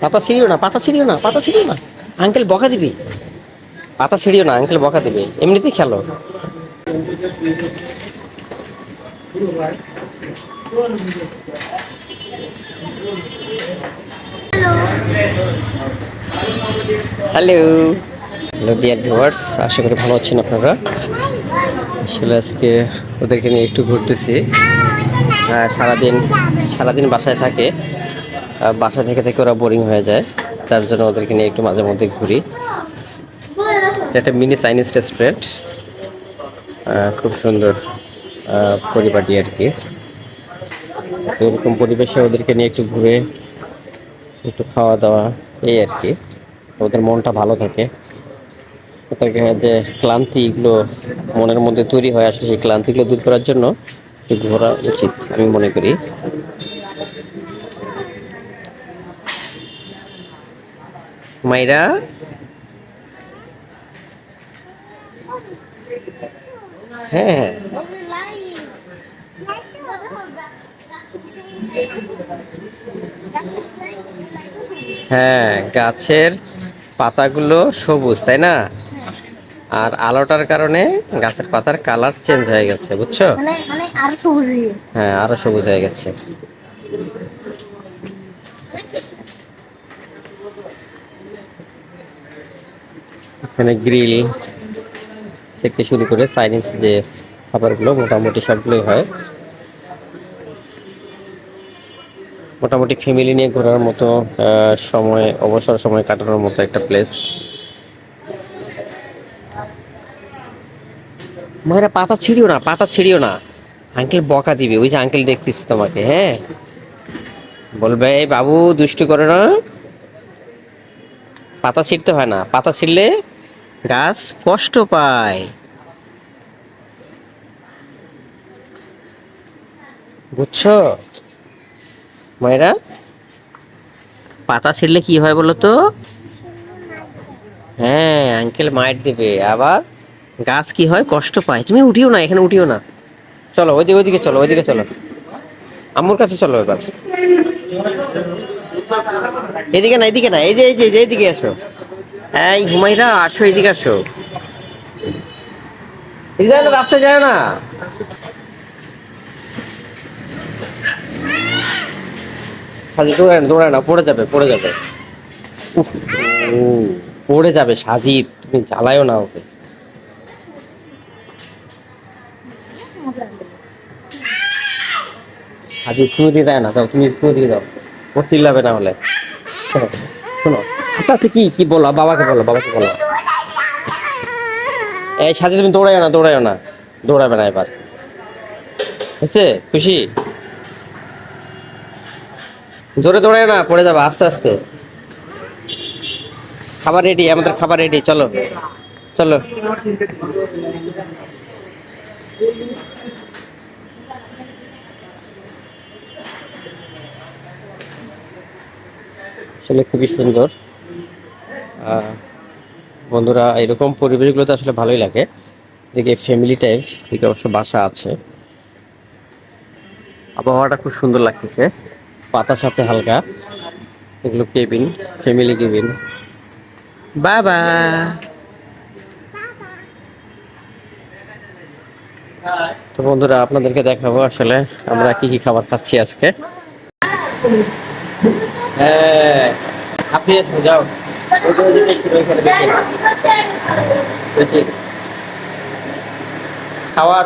পাতা ছিঁড়িও না পাতা ছিঁড়িও না পাতা ছিঁড়িও না। আঙ্কেল বকা দিবি? পাতা ছিঁড়িও না আঙ্কেল বকা দিবি। এমনিতেই খেলো। হ্যালো হ্যালো ডিয়ার ভিউয়ার্স আশা করি ভালো আছেন আপনারা। আসলে আজকে ওদেরকে নিয়ে একটু ঘুরতেছি। আহ, সারাদিন সারাদিন বাসায় থাকে। বাসা থেকে থেকে ওরা বোরিং হয়ে যায়। তার জন্য ওদেরকে নিয়ে একটু মাঝে মধ্যে ঘুরি। একটা মিনি চাইনিজ রেস্টুরেন্ট খুব সুন্দর পরিপাটি আর কি। এরকম পরিবেশে ওদেরকে নিয়ে একটু ঘুরে, একটু খাওয়া দাওয়া, এই আর কি। ওদের মনটা ভালো থাকে। ওদেরকে যে ক্লান্তিগুলো মনের মধ্যে তৈরি হয় আসলে সেই ক্লান্তিগুলো দূর করার জন্য ঘোরা উচিত, আমি মনে করি। মাইরা? হ্যাঁ। হ্যাঁ গাছের পাতাগুলো সবুজ তাই না? আর আলোটার কারণে গাছের পাতার কালার চেঞ্জ হয়ে গেছে বুঝছ? মানে মানে। হ্যাঁ আরও সবুজ হয়ে গেছে। এখানে গ্রিল থেকে শুরু করে চাইনিজ যে খাবারগুলো মোটামুটি সবগুলোই হয়। মোটামুটি ফ্যামিলি নিয়ে ঘোরার মতো সময়, অবসর সময় কাটানোর মতো একটা প্লেস মায়েরা পাতা ছিঁড়িও না, পাতা ছিঁড়িও না। আঙ্কেল বকা দিবে, ওই যে আঙ্কেল দেখতেছি তোমাকে হ্যাঁ? বলবে বাবু, দুষ্টু করে না। পাতা ছিঁড়তে হয় না, পাতা ছিঁড়লে গাছ কষ্ট পায়। বুঝছ? মায়েরা? পাতা ছিঁড়লে কি হয় বলো তো? হ্যাঁ আঙ্কেল মাইট দেবে। আবার গাছ কি হয়? কষ্ট পায়। তুমি উঠিও না, এখানে উঠিও না। চলো, ওইদিকে ওইদিকে চলো ওইদিকে চলো। আমার কাছে চলো এবার। এদিকে না এদিকে না, এই যে এই যে এই যে, এইদিকে আসো এই হুমাইরা আসো, এদিকে আসো। এদিকে না রাস্তায় যায় না। সাজি দৌড়ায় দৌড়ায় না, পড়ে যাবে পড়ে যাবে। উফ পড়ে যাবে সাজিদ তুমি জ্বালায়ও না ওকে। সাজিদ তুমি দিয়ে দেয় না দাও তুমি তুমি দিয়ে দাও ও চিল্লাবে না হলে। শোনো। আচ্ছা কি কি বলো বাবাকে বলো বাবাকে বলো এই সাজিদ, তুমি দৌড়াইও না দৌড়াইও না। দৌড়াবে না এবার। হচ্ছে খুশি? জোরে দৌড়ায় না, পড়ে যাবে আস্তে আস্তে। খাবার রেডি আমাদের খাবার রেডি চলো। চলো। আসলে খুবই সুন্দর। বন্ধুরা, এরকম পরিবেশগুলো তো আসলে ভালোই লাগে। দেখে ফ্যামিলি টাইপ দিকে অবশ্য বাসা আছে। আবহাওয়াটা খুব সুন্দর লাগতেছে। বাতাস আছে হালকা। এগুলো কেবিন ফ্যামিলি কেবিন বাবা তো বন্ধুরা, আপনাদেরকে দেখাবো আসলে আমরা কি কি খাবার খাচ্ছি আজকে। হ্যাঁ আপনি যাও। খাওয়া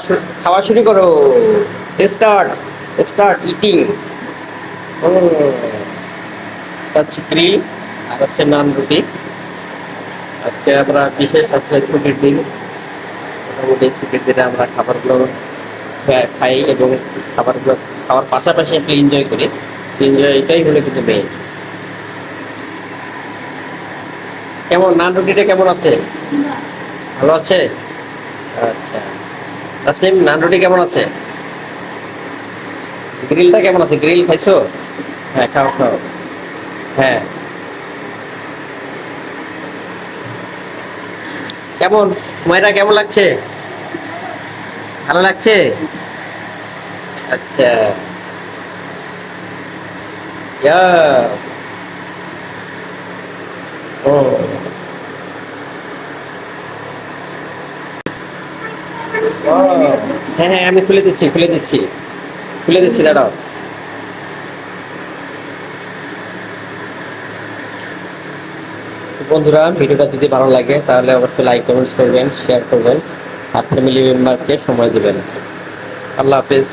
খাওয়া শুরু করো। স্টার্ট স্টার্ট ইটিং হচ্ছে আর হচ্ছে নান রুটি। আজকে আমরা বিশেষ আসলে ছুটির দিন। মোটামুটি ছুটির দিনে আমরা খাবারগুলো খাই এবং খাবারগুলো খাওয়ার পাশাপাশি একটু এনজয় করি। এনজয় এটাই হলো কিন্তু মেয়ে কেমন? নান রুটিটা কেমন আছে? ভালো আছে? আচ্ছা। লাস্ট টাইম নান রুটি কেমন আছে? গ্রিলটা কেমন আছে? গ্রিল খাইছো? হ্যাঁ খাও খাও। হ্যাঁ। কেমন? মায়েরা কেমন লাগছে? ভালো লাগছে? আচ্ছা. হ্যাঁ হ্যাঁ আমি খুলে দিচ্ছি খুলে দিচ্ছি। খুলে দিচ্ছি, দাঁড়াও। বন্ধুরা, ভিডিওটা যদি ভালো লাগে, তাহলে অবশ্যই লাইক কমেন্টস করবেন শেয়ার করবেন। আর ফ্যামিলি মেম্বারকে সময় দেবেন। আল্লাহ হাফিজ।